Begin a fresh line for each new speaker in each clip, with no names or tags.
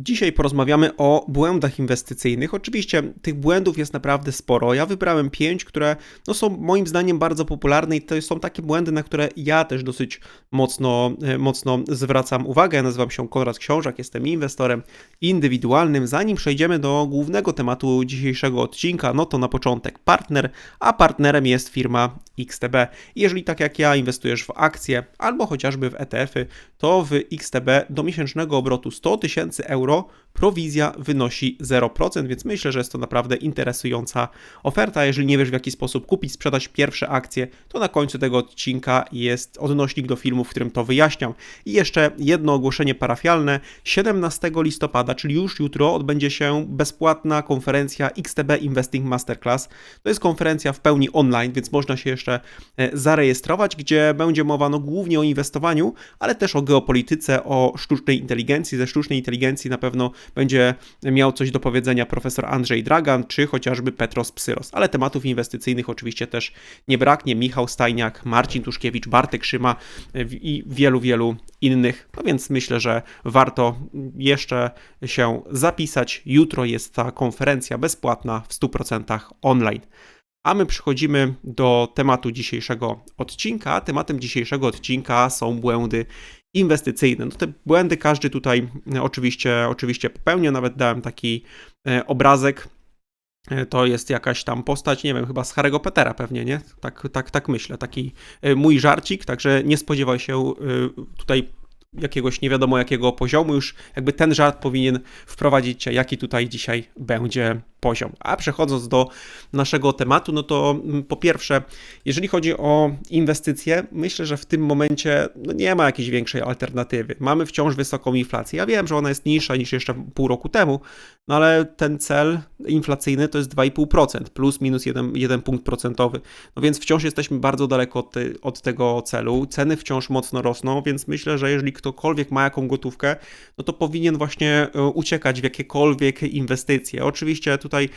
Dzisiaj porozmawiamy o błędach inwestycyjnych. Oczywiście tych błędów jest naprawdę sporo. Ja wybrałem pięć, które no, są moim zdaniem bardzo popularne i to są takie błędy, na które ja też dosyć mocno, e, mocno zwracam uwagę. Nazywam się Konrad Książak, jestem inwestorem indywidualnym. Zanim przejdziemy do głównego tematu dzisiejszego odcinka, no to na początek partner, a partnerem jest firma XTB. Jeżeli tak jak ja inwestujesz w akcje albo chociażby w ETF-y, to w XTB do miesięcznego obrotu 100 tysięcy euro euro, prowizja wynosi 0%, więc myślę, że jest to naprawdę interesująca oferta. Jeżeli nie wiesz w jaki sposób kupić, sprzedać pierwsze akcje, to na końcu tego odcinka jest odnośnik do filmu, w którym to wyjaśniam. I jeszcze jedno ogłoszenie parafialne. 17 listopada, czyli już jutro, odbędzie się bezpłatna konferencja XTB Investing Masterclass. To jest konferencja w pełni online, więc można się jeszcze e, zarejestrować, gdzie będzie mowa no, głównie o inwestowaniu, ale też o geopolityce, o sztucznej inteligencji. Ze sztucznej inteligencji na na pewno będzie miał coś do powiedzenia profesor Andrzej Dragan, czy chociażby Petros Psyros. Ale tematów inwestycyjnych oczywiście też nie braknie. Michał Stajniak, Marcin Tuszkiewicz, Bartek Szyma i wielu, wielu innych. No więc myślę, że warto jeszcze się zapisać. Jutro jest ta konferencja bezpłatna w 100% online. A my przechodzimy do tematu dzisiejszego odcinka. Tematem dzisiejszego odcinka są błędy inwestycyjne. No te błędy każdy tutaj e, oczywiście, oczywiście popełnia, nawet dałem taki e, obrazek. E, to jest jakaś tam postać, nie wiem, chyba z Harry'ego Petera pewnie, nie? Tak, tak, tak myślę, taki mój żarcik, także nie spodziewaj się tutaj jakiegoś nie wiadomo jakiego poziomu, już jakby ten żart powinien wprowadzić cię, jaki tutaj dzisiaj będzie poziom. A przechodząc do naszego tematu, no to mm, po pierwsze, jeżeli chodzi o inwestycje, myślę, że w tym momencie no nie ma jakiejś większej alternatywy. Mamy wciąż wysoką inflację. Ja wiem, że ona jest niższa niż jeszcze pół roku temu, no ale ten cel inflacyjny to jest 2,5%, plus minus 1, 1 punkt procentowy. No więc wciąż jesteśmy bardzo daleko od, od tego celu. Ceny wciąż mocno rosną, więc myślę, że jeżeli ktokolwiek ma jaką gotówkę, no to powinien właśnie e, uciekać w jakiekolwiek inwestycje. Oczywiście tutaj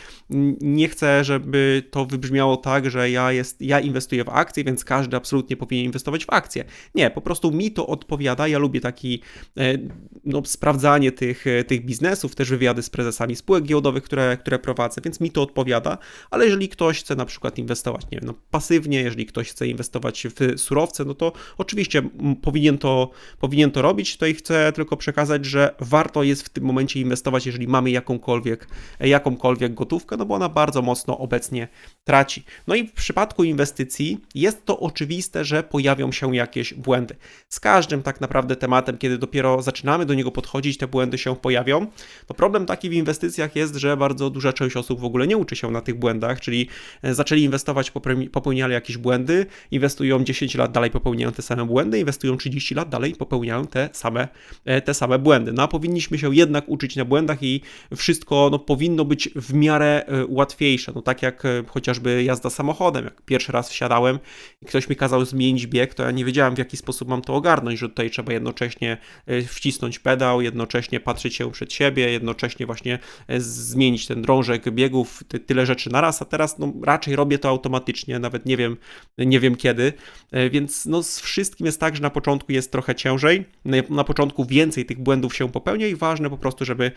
nie chcę, żeby to wybrzmiało tak, że ja, jest, ja inwestuję w akcje, więc każdy absolutnie powinien inwestować w akcje. Nie, po prostu mi to odpowiada. Ja lubię taki e, no, sprawdzanie tych, e, tych biznesów, też wywiady z prezesami spółek giełdowych, które, które prowadzę, więc mi to odpowiada, ale jeżeli ktoś chce na przykład inwestować, nie wiem, no, pasywnie, jeżeli ktoś chce inwestować w surowce, no to oczywiście powinien to, powinien to robić. Tutaj chcę tylko przekazać, że warto jest w tym momencie inwestować, jeżeli mamy jakąkolwiek, jakąkolwiek jakąkolwiek gotówkę, no bo ona bardzo mocno obecnie traci. No i w przypadku inwestycji jest to oczywiste, że pojawią się jakieś błędy. Z każdym tak naprawdę tematem, kiedy dopiero zaczynamy do niego podchodzić, te błędy się pojawią. To problem taki w inwestycjach jest, że bardzo duża część osób w ogóle nie uczy się na tych błędach, czyli e, zaczęli inwestować, popełniali jakieś błędy, inwestują 10 lat dalej, popełniają te same błędy, inwestują 30 lat dalej, popełniają te same, e, te same błędy. No a powinniśmy się jednak uczyć na błędach i wszystko no, powinno być w w miarę e, łatwiejsze. No tak jak e, chociażby jazda samochodem. Jak pierwszy raz wsiadałem i ktoś mi kazał zmienić bieg, to ja nie wiedziałem w jaki sposób mam to ogarnąć, że tutaj trzeba jednocześnie e, wcisnąć pedał, jednocześnie patrzeć się przed siebie, jednocześnie właśnie zmienić ten drążek biegów, tyle rzeczy na raz, a teraz no, raczej robię to automatycznie, nawet nie wiem, nie wiem kiedy, więc no, z wszystkim jest tak, że na początku jest trochę ciężej, na początku więcej tych błędów się popełnia i ważne po prostu, żeby,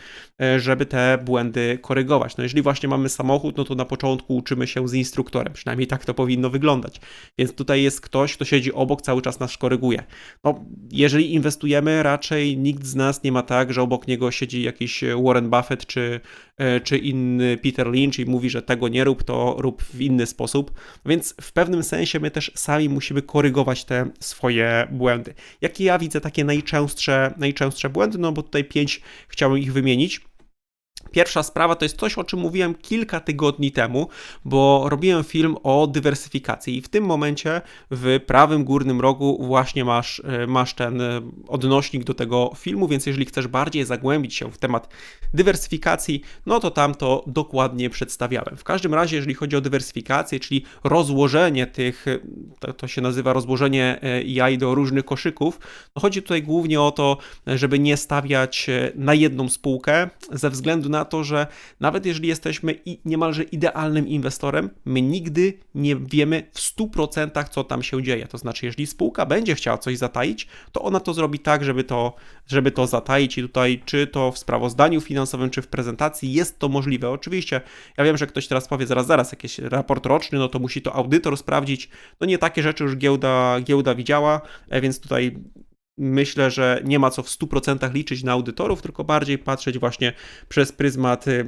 żeby te błędy korygować. No jeżeli właśnie mamy samochód, no to na początku uczymy się z instruktorem, przynajmniej tak to powinno wyglądać. Więc tutaj jest ktoś, kto siedzi obok, cały czas nas koryguje. No, jeżeli inwestujemy, raczej nikt z nas nie ma tak, że obok niego siedzi jakiś Warren Buffett czy, e, czy inny Peter Lynch i mówi, że tego nie rób, to rób w inny sposób. Więc w pewnym sensie my też sami musimy korygować te swoje błędy. Jakie ja widzę takie najczęstsze, najczęstsze błędy? No bo tutaj pięć chciałem ich wymienić. Pierwsza sprawa to jest coś, o czym mówiłem kilka tygodni temu, bo robiłem film o dywersyfikacji i w tym momencie w prawym górnym rogu właśnie masz, e, masz ten e, odnośnik do tego filmu, więc jeżeli chcesz bardziej zagłębić się w temat dywersyfikacji, no to tam to dokładnie przedstawiałem. W każdym razie, jeżeli chodzi o dywersyfikację, czyli rozłożenie tych, e, to, się nazywa rozłożenie jaj do różnych koszyków, to chodzi tutaj głównie o to, żeby nie stawiać na jedną spółkę ze względu na na to, że nawet jeżeli jesteśmy niemalże idealnym inwestorem, my nigdy nie wiemy w 100% co tam się dzieje. To znaczy, jeżeli spółka będzie chciała coś zataić, to ona to zrobi tak, żeby to, żeby to zataić i tutaj czy to w sprawozdaniu finansowym, czy w prezentacji jest to możliwe. Oczywiście, ja wiem, że ktoś teraz powie zaraz, zaraz, jakiś raport roczny, no to musi to audytor sprawdzić. No nie takie rzeczy już giełda, giełda widziała, e, więc tutaj myślę, że nie ma co w 100% liczyć na audytorów, tylko bardziej patrzeć właśnie przez pryzmat y,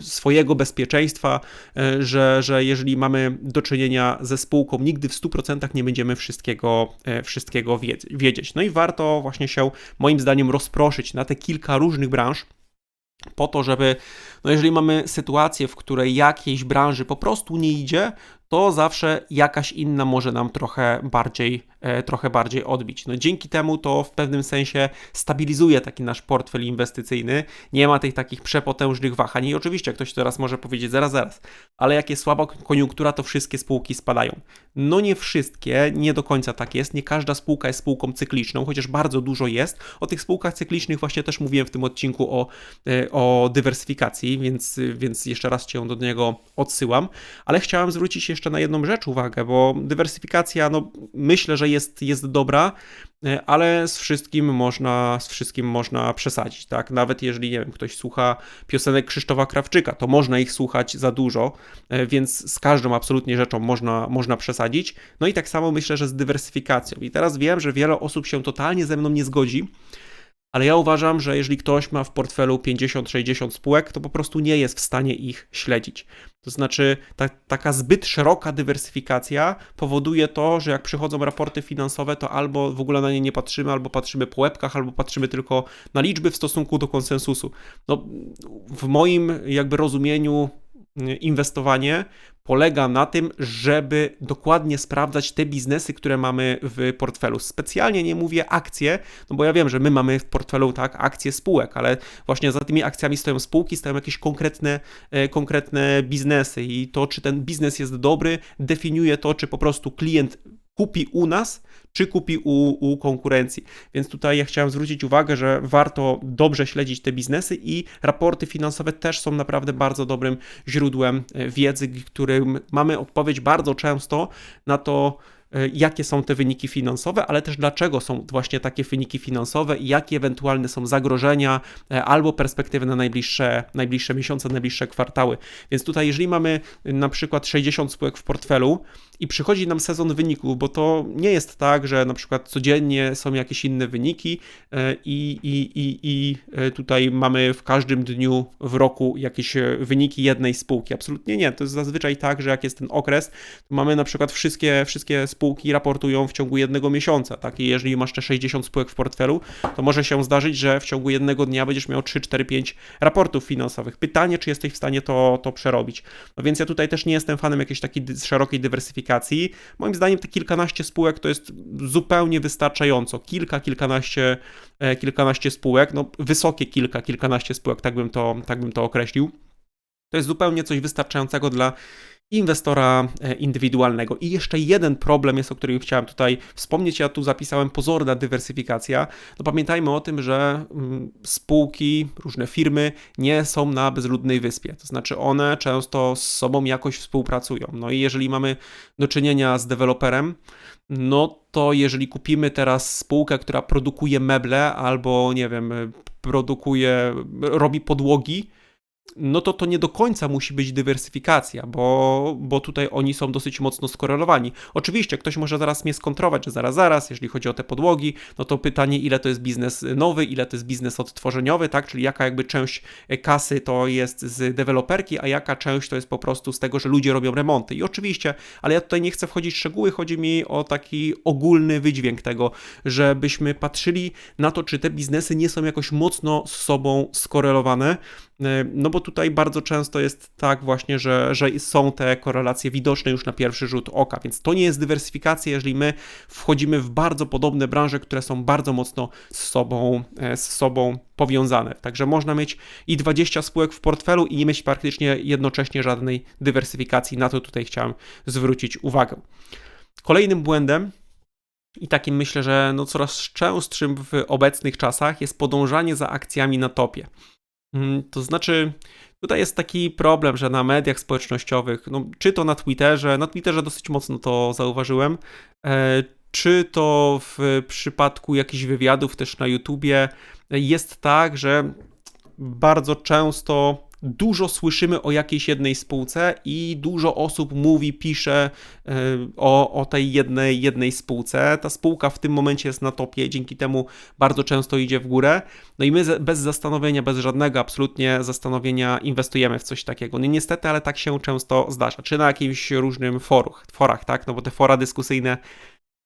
swojego bezpieczeństwa, y, że, że jeżeli mamy do czynienia ze spółką, nigdy w 100% nie będziemy wszystkiego, y, wszystkiego wiedzieć. No i warto właśnie się moim zdaniem rozproszyć na te kilka różnych branż, po to, żeby, no jeżeli mamy sytuację, w której jakiejś branży po prostu nie idzie, to zawsze jakaś inna może nam trochę bardziej, e, trochę bardziej odbić. No dzięki temu to w pewnym sensie stabilizuje taki nasz portfel inwestycyjny, nie ma tych takich przepotężnych wahań i oczywiście ktoś teraz może powiedzieć zaraz, zaraz, ale jak jest słaba koniunktura, to wszystkie spółki spadają. No nie wszystkie, nie do końca tak jest, nie każda spółka jest spółką cykliczną, chociaż bardzo dużo jest. O tych spółkach cyklicznych właśnie też mówiłem w tym odcinku o, e, o dywersyfikacji, więc, więc jeszcze raz Cię do niego odsyłam, ale chciałem zwrócić się jeszcze na jedną rzecz uwagę, bo dywersyfikacja, no myślę, że jest, jest dobra, e, ale z wszystkim można, z wszystkim można przesadzić, tak? Nawet jeżeli, nie wiem, ktoś słucha piosenek Krzysztofa Krawczyka, to można ich słuchać za dużo, e, więc z każdą absolutnie rzeczą można, można przesadzić. No i tak samo myślę, że z dywersyfikacją. I teraz wiem, że wiele osób się totalnie ze mną nie zgodzi, ale ja uważam, że jeżeli ktoś ma w portfelu 50-60 spółek, to po prostu nie jest w stanie ich śledzić. To znaczy, ta, taka zbyt szeroka dywersyfikacja powoduje to, że jak przychodzą raporty finansowe, to albo w ogóle na nie nie patrzymy, albo patrzymy po łebkach, albo patrzymy tylko na liczby w stosunku do konsensusu. No, w moim jakby rozumieniu inwestowanie polega na tym, żeby dokładnie sprawdzać te biznesy, które mamy w portfelu. Specjalnie nie mówię akcje, no bo ja wiem, że my mamy w portfelu tak akcje spółek, ale właśnie za tymi akcjami stoją spółki, stoją jakieś konkretne, e, konkretne biznesy i to, czy ten biznes jest dobry, definiuje to, czy po prostu klient kupi u nas, czy kupi u, u konkurencji. Więc tutaj ja chciałem zwrócić uwagę, że warto dobrze śledzić te biznesy i raporty finansowe też są naprawdę bardzo dobrym źródłem e, wiedzy, którym mamy odpowiedź bardzo często na to, jakie są te wyniki finansowe, ale też dlaczego są właśnie takie wyniki finansowe i jakie ewentualne są zagrożenia e, albo perspektywy na najbliższe, najbliższe miesiące, najbliższe kwartały. Więc tutaj, jeżeli mamy na przykład 60 spółek w portfelu i przychodzi nam sezon wyników, bo to nie jest tak, że na przykład codziennie są jakieś inne wyniki e, i, i, i, i tutaj mamy w każdym dniu w roku jakieś wyniki jednej spółki. Absolutnie nie. To jest zazwyczaj tak, że jak jest ten okres, to mamy na przykład wszystkie, wszystkie spółki raportują w ciągu jednego miesiąca. Tak? I jeżeli masz te 60 spółek w portfelu, to może się zdarzyć, że w ciągu jednego dnia będziesz miał 3, 4, 5 raportów finansowych. Pytanie, czy jesteś w stanie to, to przerobić. No więc ja tutaj też nie jestem fanem jakiejś takiej szerokiej dywersyfikacji. Moim zdaniem te kilkanaście spółek to jest zupełnie wystarczająco. Kilka, kilkanaście, e, kilkanaście spółek, no wysokie kilka, kilkanaście spółek, tak bym to, tak bym to określił. To jest zupełnie coś wystarczającego dla inwestora e, indywidualnego. I jeszcze jeden problem jest, o którym chciałem tutaj wspomnieć. Ja tu zapisałem pozorna dywersyfikacja. No pamiętajmy o tym, że mm, spółki, różne firmy nie są na bezludnej wyspie. To znaczy one często z sobą jakoś współpracują. No i jeżeli mamy do czynienia z deweloperem, no to jeżeli kupimy teraz spółkę, która produkuje meble albo nie wiem, produkuje, robi podłogi, no to to nie do końca musi być dywersyfikacja, bo, bo tutaj oni są dosyć mocno skorelowani. Oczywiście ktoś może zaraz mnie skontrować, że zaraz, zaraz, jeżeli chodzi o te podłogi, no to pytanie, ile to jest biznes nowy, ile to jest biznes odtworzeniowy, tak, czyli jaka jakby część kasy to jest z deweloperki, a jaka część to jest po prostu z tego, że ludzie robią remonty. I oczywiście, ale ja tutaj nie chcę wchodzić w szczegóły, chodzi mi o taki ogólny wydźwięk tego, żebyśmy patrzyli na to, czy te biznesy nie są jakoś mocno z sobą skorelowane, E, no bo tutaj bardzo często jest tak właśnie, że, że są te korelacje widoczne już na pierwszy rzut oka, więc to nie jest dywersyfikacja, jeżeli my wchodzimy w bardzo podobne branże, które są bardzo mocno z sobą, e, z sobą powiązane. Także można mieć i 20 spółek w portfelu i nie mieć praktycznie jednocześnie żadnej dywersyfikacji. Na to tutaj chciałem zwrócić uwagę. Kolejnym błędem i takim myślę, że no coraz częstszym w obecnych czasach jest podążanie za akcjami na topie. Mm, To znaczy, tutaj jest taki problem, że na mediach społecznościowych, no, czy to na Twitterze, na Twitterze dosyć mocno to zauważyłem, e, czy to w przypadku jakichś wywiadów też na YouTubie, jest tak, że bardzo często dużo słyszymy o jakiejś jednej spółce i dużo osób mówi, pisze e, o, o tej jednej, jednej spółce. Ta spółka w tym momencie jest na topie, dzięki temu bardzo często idzie w górę. No i my bez zastanowienia, bez żadnego absolutnie zastanowienia inwestujemy w coś takiego. No niestety, ale tak się często zdarza. Czy na jakimś różnym forach, forach, tak? No bo te fora dyskusyjne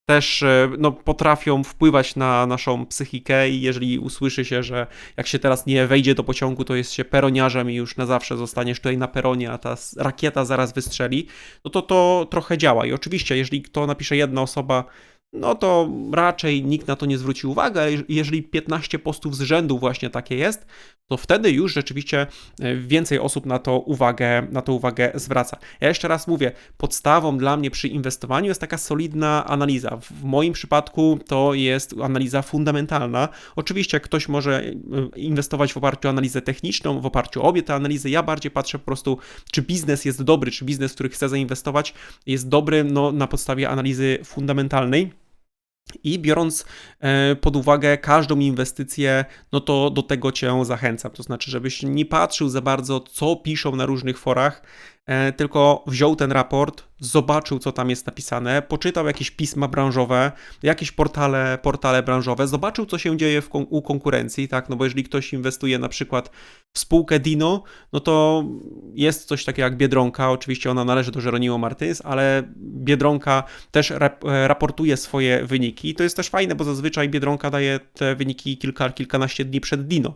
też e, no, potrafią wpływać na naszą psychikę i jeżeli usłyszy się, że jak się teraz nie wejdzie do pociągu, to jest się peroniarzem i już na zawsze zostaniesz tutaj na peronie, a ta rakieta zaraz wystrzeli, no to to trochę działa. I oczywiście, jeżeli to napisze jedna osoba, no to raczej nikt na to nie zwróci uwagi, jeżeli 15 postów z rzędu właśnie takie jest, to wtedy już rzeczywiście e, więcej osób na to uwagę, na to uwagę zwraca. Ja jeszcze raz mówię, podstawą dla mnie przy inwestowaniu jest taka solidna analiza. W moim przypadku to jest analiza fundamentalna. Oczywiście ktoś może e, inwestować w oparciu o analizę techniczną, w oparciu o obie te analizy. Ja bardziej patrzę po prostu, czy biznes jest dobry, czy biznes, w który chcę zainwestować, jest dobry no, na podstawie analizy fundamentalnej. I biorąc e, pod uwagę każdą inwestycję, no to do tego cię zachęcam. To znaczy, żebyś nie patrzył za bardzo, co piszą na różnych forach, tylko wziął ten raport, zobaczył, co tam jest napisane, poczytał jakieś pisma branżowe, jakieś portale, portale branżowe, zobaczył, co się dzieje w u konkurencji, tak? No bo jeżeli ktoś inwestuje na przykład w spółkę Dino, no to jest coś takiego jak Biedronka, oczywiście ona należy do Jeronimo Martins, ale Biedronka też e, raportuje swoje wyniki i to jest też fajne, bo zazwyczaj Biedronka daje te wyniki kilka, kilkanaście dni przed Dino.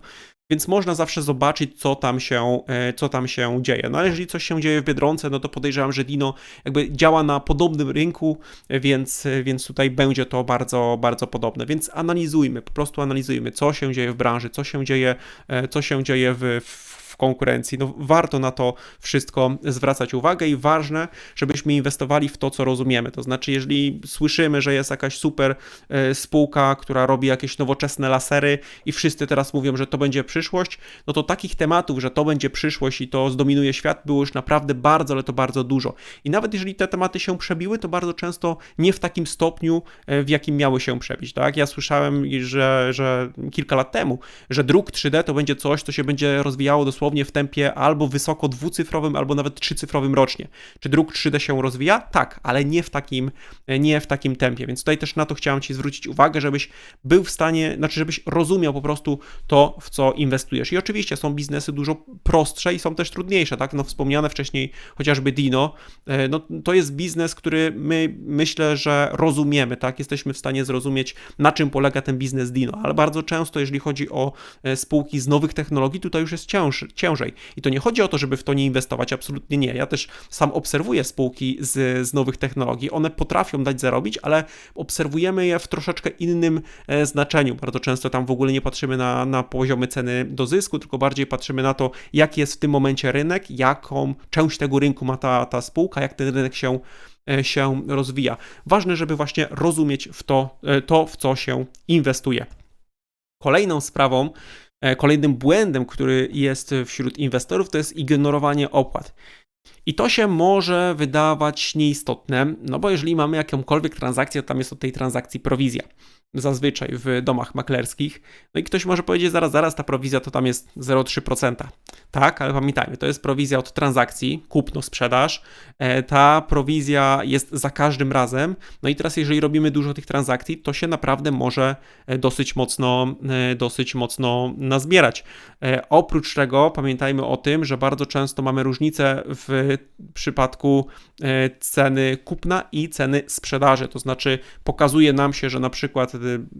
Więc można zawsze zobaczyć, co tam, się, e, co tam się dzieje. No ale jeżeli coś się dzieje w Biedronce, no to podejrzewam, że Dino jakby działa na podobnym rynku, więc, więc tutaj będzie to bardzo, bardzo podobne. Więc analizujmy, po prostu analizujmy, co się dzieje w branży, co się dzieje, e, co się dzieje w, w w konkurencji. No, warto na to wszystko zwracać uwagę i ważne, żebyśmy inwestowali w to, co rozumiemy. To znaczy, jeżeli słyszymy, że jest jakaś super e, spółka, która robi jakieś nowoczesne lasery i wszyscy teraz mówią, że to będzie przyszłość, no to takich tematów, że to będzie przyszłość i to zdominuje świat, było już naprawdę bardzo, ale to bardzo dużo. I nawet jeżeli te tematy się przebiły, to bardzo często nie w takim stopniu, e, w jakim miały się przebić. Tak? Ja słyszałem, że, że kilka lat temu, że druk 3D to będzie coś, co się będzie rozwijało dosłownie w tempie albo wysoko dwucyfrowym, albo nawet trzycyfrowym rocznie. Czy druk 3D się rozwija? Tak, ale nie w takim, nie w takim tempie. Więc tutaj też na to chciałem Ci zwrócić uwagę, żebyś był w stanie, znaczy żebyś rozumiał po prostu to, w co inwestujesz. I oczywiście są biznesy dużo prostsze i są też trudniejsze, tak? No wspomniane wcześniej chociażby Dino, e, no to jest biznes, który my myślę, że rozumiemy, tak? Jesteśmy w stanie zrozumieć, na czym polega ten biznes Dino, ale bardzo często, jeżeli chodzi o e, spółki z nowych technologii, tutaj już jest cięż, ciężej. I to nie chodzi o to, żeby w to nie inwestować, absolutnie nie. Ja też sam obserwuję spółki z, z nowych technologii. One potrafią dać zarobić, ale obserwujemy je w troszeczkę innym e, znaczeniu. Bardzo często tam w ogóle nie patrzymy na, na poziomy ceny do zysku, tylko bardziej patrzymy na to, jaki jest w tym momencie rynek, jaką część tego rynku ma ta, ta spółka, jak ten rynek się e, się rozwija. Ważne, żeby właśnie rozumieć w to, e, to w co się inwestuje. Kolejną sprawą, kolejnym błędem, który jest wśród inwestorów, to jest ignorowanie opłat. I to się może wydawać nieistotne, no bo jeżeli mamy jakąkolwiek transakcję, to tam jest od tej transakcji prowizja. Zazwyczaj w domach maklerskich. No i ktoś może powiedzieć, zaraz, zaraz, ta prowizja to tam jest 0,3%. Tak, ale pamiętajmy, to jest prowizja od transakcji, kupno, sprzedaż. E, Ta prowizja jest za każdym razem. No i teraz, jeżeli robimy dużo tych transakcji, to się naprawdę może e, dosyć mocno, e, dosyć mocno nazbierać. Oprócz tego pamiętajmy o tym, że bardzo często mamy różnicę w przypadku ceny kupna i ceny sprzedaży. To znaczy, pokazuje nam się, że na przykład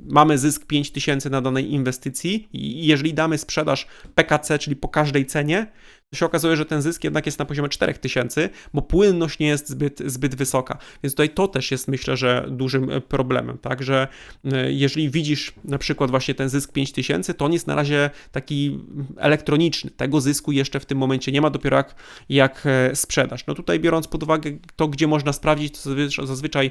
mamy zysk 5000 na danej inwestycji i jeżeli damy sprzedaż PKC, czyli po każdej cenie, to się okazuje, że ten zysk jednak jest na poziomie 4000, bo płynność nie jest zbyt, zbyt wysoka. Więc tutaj to też jest myślę, że dużym e, problemem, tak, że e, jeżeli widzisz na przykład właśnie ten zysk 5000, to on jest na razie taki elektroniczny. Tego zysku jeszcze w tym momencie nie ma, dopiero jak, jak e, sprzedaż. No tutaj biorąc pod uwagę to, gdzie można sprawdzić, to zazwyczaj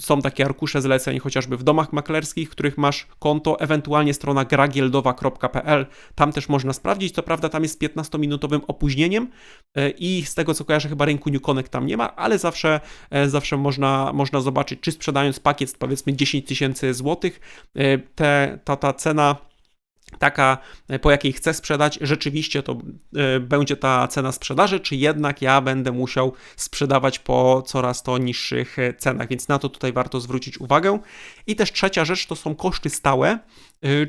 są takie arkusze zleceń chociażby w domach maklerskich, w których masz konto, ewentualnie strona gragieldowa.pl, tam też można sprawdzić, co prawda tam jest 15-minutowym opóźnieniem i z tego co kojarzę chyba rynku New Connect tam nie ma, ale zawsze, zawsze można, można zobaczyć, czy sprzedając pakiet powiedzmy 10 tysięcy złotych, e, te, ta, ta cena taka, e, po jakiej chcę sprzedać, rzeczywiście to e, będzie ta cena sprzedaży, czy jednak ja będę musiał sprzedawać po coraz to niższych cenach, więc na to tutaj warto zwrócić uwagę. I też trzecia rzecz to są koszty stałe,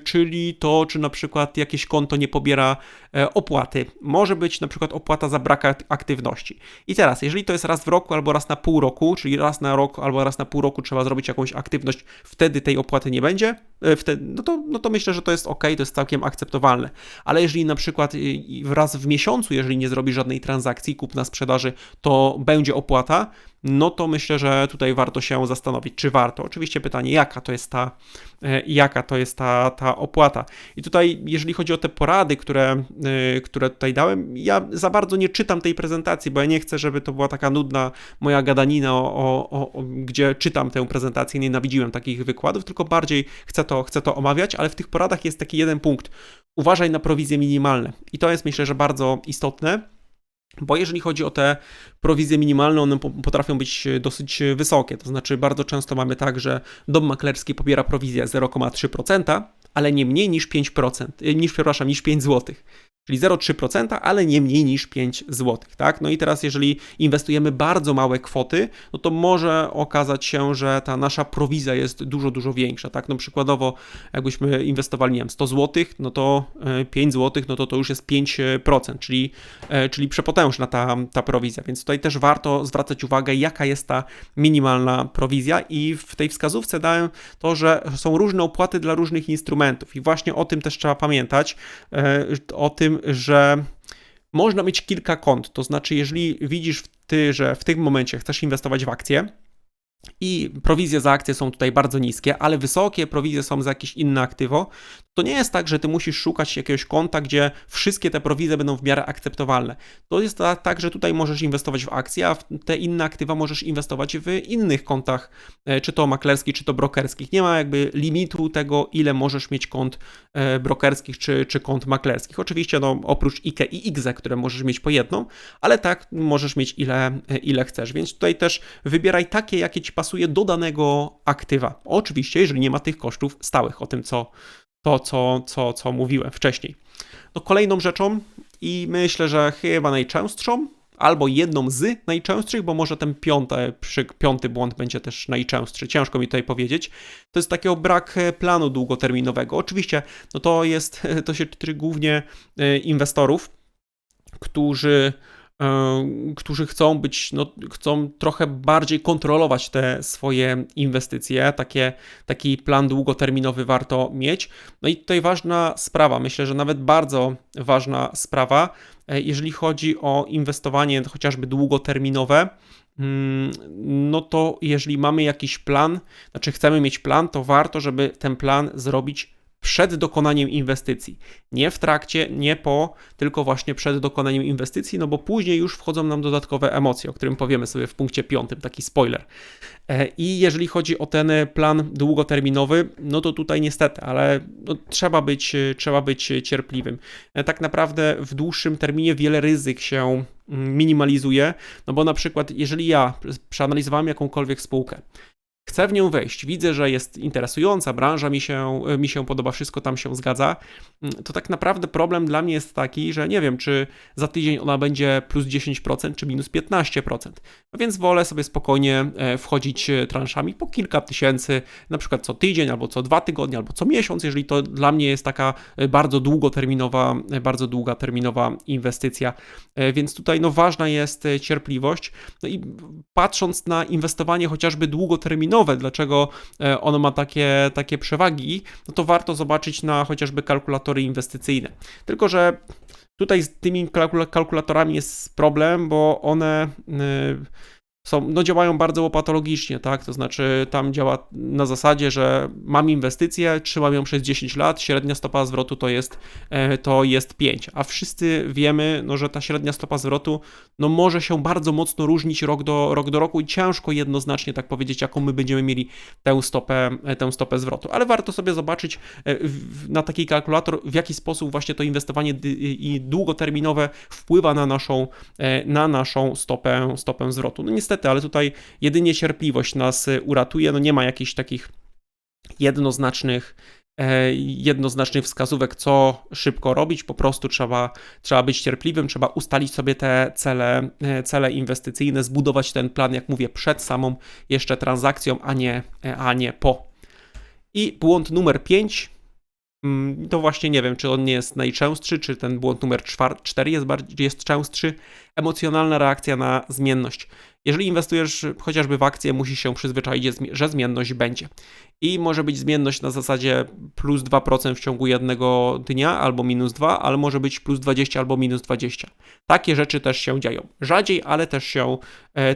czyli to, czy na przykład jakieś konto nie pobiera e, opłaty. Może być na przykład opłata za brak aktywności. I teraz, jeżeli to jest raz w roku albo raz na pół roku, czyli raz na rok albo raz na pół roku trzeba zrobić jakąś aktywność, wtedy tej opłaty nie będzie, e, wtedy, no, to, no to myślę, że to jest ok, to jest całkiem akceptowalne. Ale jeżeli na przykład raz w miesiącu, jeżeli nie zrobi żadnej transakcji kupna sprzedaży, to będzie opłata, no to myślę, że tutaj warto się zastanowić, czy warto. Oczywiście pytanie, jaka to jest ta, e, jaka to jest ta, ta opłata. I tutaj, jeżeli chodzi o te porady, które, e, które tutaj dałem, ja za bardzo nie czytam tej prezentacji, bo ja nie chcę, żeby to była taka nudna moja gadanina, o, o, o, gdzie czytam tę prezentację, nienawidziłem takich wykładów, tylko bardziej chcę to, chcę to omawiać, ale w tych poradach jest taki jeden punkt. Uważaj na prowizje minimalne. I to jest myślę, że bardzo istotne bo jeżeli chodzi o te prowizje minimalne, one potrafią być dosyć wysokie. To znaczy, bardzo często mamy tak, że dom maklerski pobiera prowizję 0,3%, ale nie mniej niż 5%, niż, przepraszam, niż 5 zł czyli 0,3%, ale nie mniej niż 5 zł. Tak? No i teraz, jeżeli inwestujemy bardzo małe kwoty, no to może okazać się, że ta nasza prowizja jest dużo, dużo większa. Tak? No przykładowo, jakbyśmy inwestowali, nie wiem, 100 zł, no to 5 zł, no to to już jest 5%, czyli, e, czyli przepotężna ta, ta prowizja. Więc tutaj też warto zwracać uwagę, jaka jest ta minimalna prowizja i w tej wskazówce dałem to, że są różne opłaty dla różnych instrumentów i właśnie o tym też trzeba pamiętać, e, o tym, że można mieć kilka kont. To znaczy, jeżeli widzisz ty, że w tym momencie chcesz inwestować w akcje, i prowizje za akcje są tutaj bardzo niskie, ale wysokie prowizje są za jakieś inne aktywo, to nie jest tak, że ty musisz szukać jakiegoś konta, gdzie wszystkie te prowizje będą w miarę akceptowalne. To jest tak, że tutaj możesz inwestować w akcje, a w te inne aktywa możesz inwestować w innych kontach, e, czy to maklerskich, czy to brokerskich. Nie ma jakby limitu tego, ile możesz mieć kont e, brokerskich, czy, czy kont maklerskich. Oczywiście no, oprócz IKE i IGZE, które możesz mieć po jedną, ale tak możesz mieć ile, e, ile chcesz. Więc tutaj też wybieraj takie, jakie ci pasuje do danego aktywa. Oczywiście, jeżeli nie ma tych kosztów stałych, o tym co to, co, co, co mówiłem wcześniej. No, kolejną rzeczą, i myślę, że chyba najczęstszą, albo jedną z najczęstszych, bo może ten piąty, piąty błąd będzie też najczęstszy, ciężko mi tutaj powiedzieć, to jest takiego brak planu długoterminowego. Oczywiście, no to jest, to się tyczy głównie e, inwestorów, którzy E, którzy chcą być, no, chcą trochę bardziej kontrolować te swoje inwestycje. Takie, taki plan długoterminowy warto mieć. No i tutaj ważna sprawa, myślę, że nawet bardzo ważna sprawa, e, jeżeli chodzi o inwestowanie chociażby długoterminowe. Mm, no to jeżeli mamy jakiś plan, znaczy chcemy mieć plan, to warto, żeby ten plan zrobić przed dokonaniem inwestycji. Nie w trakcie, nie po, tylko właśnie przed dokonaniem inwestycji, no bo później już wchodzą nam dodatkowe emocje, o którym powiemy sobie w punkcie piątym, taki spoiler. E, I jeżeli chodzi o ten plan długoterminowy, no to tutaj niestety, ale no trzeba, być, trzeba być cierpliwym. E, tak naprawdę w dłuższym terminie wiele ryzyk się mm, minimalizuje, no bo na przykład jeżeli ja przeanalizowałem jakąkolwiek spółkę, chcę w nią wejść, widzę, że jest interesująca, branża mi się, mi się podoba, wszystko tam się zgadza, mm, to tak naprawdę problem dla mnie jest taki, że nie wiem, czy za tydzień ona będzie plus 10% czy minus 15%. No więc wolę sobie spokojnie e, wchodzić e, transzami po kilka tysięcy, na przykład co tydzień, albo co dwa tygodnie, albo co miesiąc, jeżeli to dla mnie jest taka e, bardzo długoterminowa, bardzo długa terminowa inwestycja. Więc tutaj no ważna jest cierpliwość. No i patrząc na inwestowanie chociażby długoterminowe, dlaczego e, ono ma takie, takie przewagi, no to warto zobaczyć na chociażby kalkulatory inwestycyjne. Tylko, że Tutaj z tymi kalkula- kalkulatorami jest problem, bo one y, są, no działają bardzo łopatologicznie, tak? To znaczy tam działa na zasadzie, że mam inwestycję, trzymam ją przez 10 lat, średnia stopa zwrotu to jest, e, to jest 5, a wszyscy wiemy, no, że ta średnia stopa zwrotu no, może się bardzo mocno różnić rok do, rok do roku i ciężko jednoznacznie tak powiedzieć, jaką my będziemy mieli tę stopę, e, tę stopę zwrotu, ale warto sobie zobaczyć e, na taki kalkulator, w jaki sposób właśnie to inwestowanie i długoterminowe wpływa na naszą, na naszą stopę, stopę zwrotu. No niestety niestety, ale tutaj jedynie cierpliwość nas y, uratuje. No nie ma jakichś takich jednoznacznych e, jednoznacznych wskazówek, co szybko robić. Po prostu trzeba, trzeba być cierpliwym, trzeba ustalić sobie te cele, e, cele inwestycyjne, zbudować ten plan, jak mówię, przed samą jeszcze transakcją, a nie, e, a nie po. I błąd numer 5 mm, to właśnie nie wiem, czy on nie jest najczęstszy, czy ten błąd numer 4 jest, jest częstszy. Emocjonalna reakcja na zmienność. Jeżeli inwestujesz chociażby w akcje, musisz się przyzwyczaić, że zmienność będzie. I może być zmienność na zasadzie plus 2% w ciągu jednego dnia albo minus 2, ale może być plus 20 albo minus 20. Takie rzeczy też się dzieją. Rzadziej, ale też się,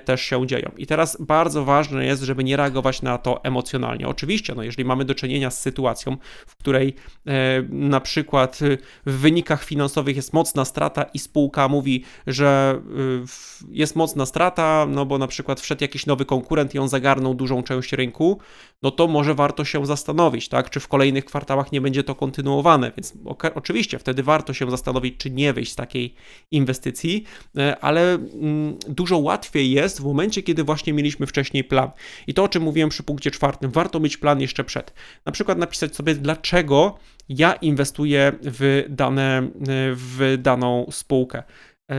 też się dzieją. I teraz bardzo ważne jest, żeby nie reagować na to emocjonalnie. Oczywiście, no jeżeli mamy do czynienia z sytuacją, w której e, na przykład e, w wynikach finansowych jest mocna strata i spółka mówi, że e, jest mocna strata, no bo na przykład wszedł jakiś nowy konkurent i on zagarnął dużą część rynku, no to może warto się zastanowić, tak, czy w kolejnych kwartałach nie będzie to kontynuowane, więc oczywiście wtedy warto się zastanowić, czy nie wyjść z takiej inwestycji, e, ale mm, dużo łatwiej jest w momencie, kiedy właśnie mieliśmy wcześniej plan. I to, o czym mówiłem przy punkcie czwartym, warto mieć plan jeszcze przed. Na przykład napisać sobie, dlaczego ja inwestuję w, dane, w daną spółkę e,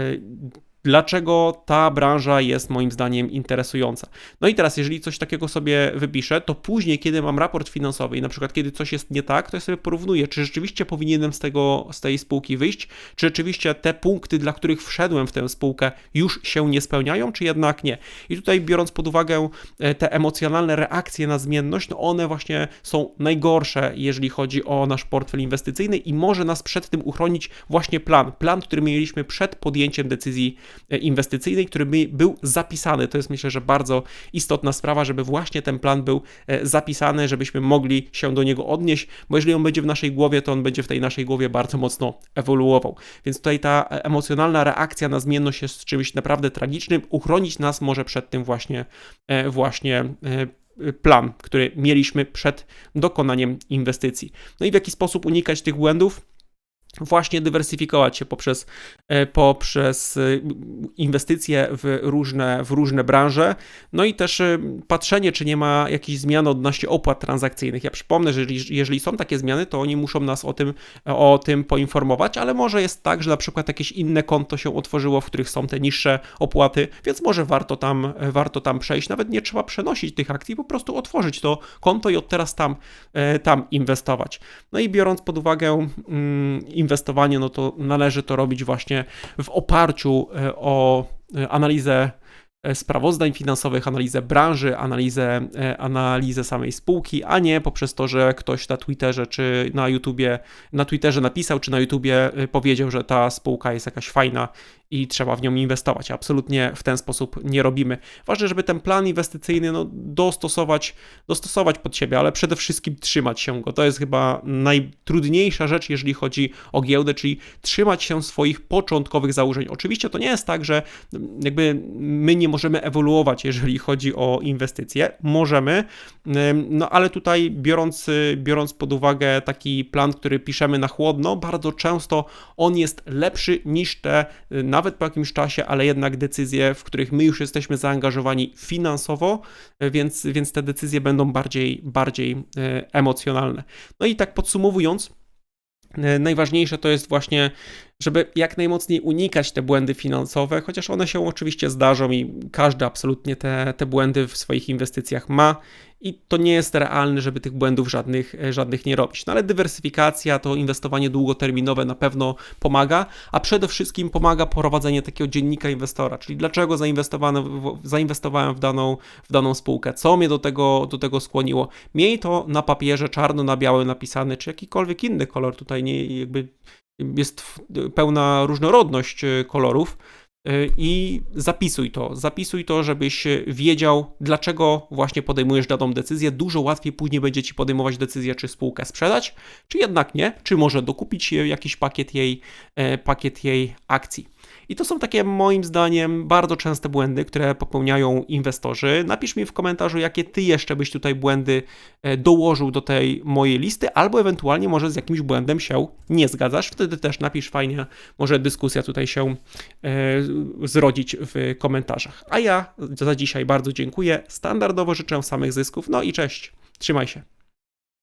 dlaczego ta branża jest moim zdaniem interesująca. No i teraz, jeżeli coś takiego sobie wypiszę, to później, kiedy mam raport finansowy i na przykład kiedy coś jest nie tak, to ja sobie porównuję, czy rzeczywiście powinienem z, tego, z tej spółki wyjść, czy rzeczywiście te punkty, dla których wszedłem w tę spółkę, już się nie spełniają, czy jednak nie. I tutaj biorąc pod uwagę e, te emocjonalne reakcje na zmienność, no one właśnie są najgorsze, jeżeli chodzi o nasz portfel inwestycyjny i może nas przed tym uchronić właśnie plan. Plan, który mieliśmy przed podjęciem decyzji inwestycyjnej, który był zapisany. To jest myślę, że bardzo istotna sprawa, żeby właśnie ten plan był e, zapisany, żebyśmy mogli się do niego odnieść, bo jeżeli on będzie w naszej głowie, to on będzie w tej naszej głowie bardzo mocno ewoluował. Więc tutaj ta emocjonalna reakcja na zmienność jest czymś naprawdę tragicznym. Uchronić nas może przed tym właśnie, e, właśnie plan, który mieliśmy przed dokonaniem inwestycji. No i w jaki sposób unikać tych błędów? Właśnie dywersyfikować się poprzez, e, poprzez e, inwestycje w różne, w różne branże, no i też e, patrzenie, czy nie ma jakichś zmian odnośnie opłat transakcyjnych. Ja przypomnę, że jeżeli, są takie zmiany, to oni muszą nas o tym, o tym poinformować, ale może jest tak, że na przykład jakieś inne konto się otworzyło, w których są te niższe opłaty, więc może warto tam, warto tam przejść. Nawet nie trzeba przenosić tych akcji, po prostu otworzyć to konto i od teraz tam, tam inwestować. No i biorąc pod uwagę mm, inwestowanie, no to należy to robić właśnie w oparciu e, o e, analizę e, sprawozdań finansowych, analizę branży, analizę, analizę samej spółki, a nie poprzez to, że ktoś na Twitterze czy na YouTubie, na Twitterze napisał, czy na YouTubie powiedział, że ta spółka jest jakaś fajna i trzeba w nią inwestować. Absolutnie w ten sposób nie robimy. Ważne, żeby ten plan inwestycyjny no, dostosować, dostosować pod siebie, ale przede wszystkim trzymać się go. To jest chyba najtrudniejsza rzecz, jeżeli chodzi o giełdę, czyli trzymać się swoich początkowych założeń. Oczywiście to nie jest tak, że jakby my nie możemy ewoluować, jeżeli chodzi o inwestycje. Możemy, no ale tutaj biorąc, biorąc pod uwagę taki plan, który piszemy na chłodno, bardzo często on jest lepszy niż te na nawet po jakimś czasie, ale jednak decyzje, w których my już jesteśmy zaangażowani finansowo, więc, więc te decyzje będą bardziej, bardziej e, emocjonalne. No i tak podsumowując, e, najważniejsze to jest właśnie żeby jak najmocniej unikać te błędy finansowe, chociaż one się oczywiście zdarzą i każdy absolutnie te, te błędy w swoich inwestycjach ma i to nie jest realne, żeby tych błędów żadnych, żadnych nie robić. No ale dywersyfikacja, to inwestowanie długoterminowe na pewno pomaga, a przede wszystkim pomaga prowadzenie takiego dziennika inwestora, czyli dlaczego zainwestowałem w daną, w daną spółkę, co mnie do tego, do tego skłoniło. Miej to na papierze czarno na białym napisane, czy jakikolwiek inny kolor tutaj nie jakby jest pełna różnorodność e, kolorów. E, I zapisuj to, zapisuj to, żebyś wiedział, dlaczego właśnie podejmujesz daną decyzję. Dużo łatwiej później będzie ci podejmować decyzję, czy spółkę sprzedać, czy jednak nie, czy może dokupić e, jakiś pakiet jej, e, pakiet jej akcji. I to są takie moim zdaniem bardzo częste błędy, które popełniają inwestorzy. Napisz mi w komentarzu, jakie ty jeszcze byś tutaj błędy e, dołożył do tej mojej listy, albo ewentualnie może z jakimś błędem się nie zgadzasz. Wtedy też napisz fajnie, może dyskusja tutaj się e, zrodzić w komentarzach. A ja za dzisiaj bardzo dziękuję. Standardowo życzę samych zysków. No i cześć. Trzymaj się.